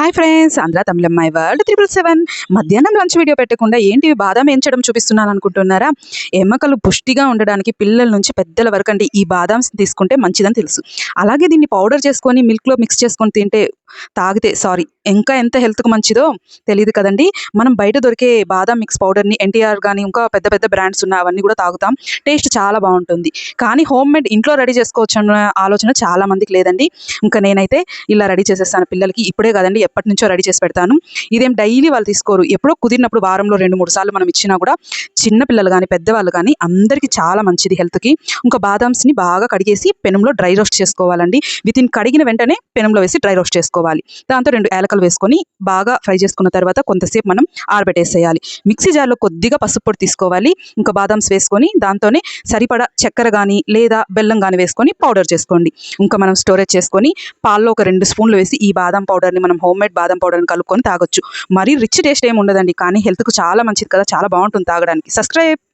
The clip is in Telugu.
హాయ్ ఫ్రెండ్స్ ఆంధ్ర తమిళమ్మాయి వరల్డ్ త్రిపుల్ సెవెన్ మధ్యాహ్నం లంచ్ వీడియో పెట్టకుండా ఏంటి బాదం ఏంచడం చూపిస్తున్నాను అనుకుంటున్నారా ఎమ్మకలు పుష్టిగా ఉండడానికి పిల్లల నుంచి పెద్దల వరకు అంటే ఈ బాదాం తీసుకుంటే మంచిదని తెలుసు. అలాగే దీన్ని పౌడర్ చేసుకొని మిల్క్లో మిక్స్ చేసుకొని తింటే తాగితే సారీ ఇంకా ఎంత హెల్త్కి మంచిదో తెలియదు కదండి. మనం బయట దొరికే బాదం మిక్స్ పౌడర్ని ఎన్టీఆర్ కానీ ఇంకా పెద్ద పెద్ద బ్రాండ్స్ ఉన్న అవన్నీ కూడా తాగుతాం. టేస్ట్ చాలా బాగుంటుంది. కానీ హోమ్ మేడ్ ఇంట్లో రెడీ చేసుకోవచ్చు అన్న ఆలోచన చాలా మందికి లేదండి. ఇంకా నేనైతే ఇలా రెడీ చేసేస్తాను పిల్లలకి. ఇప్పుడే కదండి ఎప్పటి నుంచో రెడీ చేసి పెడతాను. ఇదేం డైలీ వాళ్ళు తీసుకోరు. ఎప్పుడో కుదిరినప్పుడు వారంలో రెండు మూడు సార్లు మనం ఇచ్చినా కూడా చిన్న పిల్లలు కానీ పెద్దవాళ్ళు కానీ అందరికీ చాలా మంచిది హెల్త్కి. ఇంకా బాదామ్స్ని బాగా కడిగేసి పెనంలో డ్రై రోస్ట్ చేసుకోవాలండి. విత్ ఇన్ కడిగిన వెంటనే పెనంలో వేసి డ్రై రోస్ట్ చేసుకోవాలి. దాంతో రెండు ఏలకలు వేసుకొని బాగా ఫ్రై చేసుకున్న తర్వాత కొంతసేపు మనం ఆరబెట్టేసేయాలి. మిక్సీ జార్లో కొద్దిగా పసుపు పొడి తీసుకోవాలి. ఇంకా బాదామ్స్ వేసుకొని దాంతోనే సరిపడా చక్కెర కానీ లేదా బెల్లం కానీ వేసుకొని పౌడర్ చేసుకోండి. ఇంకా మనం స్టోరేజ్ చేసుకొని పాల్లో ఒక రెండు స్పూన్లు వేసి ఈ బాదం పౌడర్ని మనం హోమ్ మేడ్ బాదం పౌడర్ని కలుపుకొని తాగొచ్చు. మరీ రిచ్ టేస్ట్ ఏమి ఉండదండి. కానీ హెల్త్కు చాలా మంచిది కదా. చాలా బాగుంటుంది తాగడానికి. సబ్స్క్రైబ్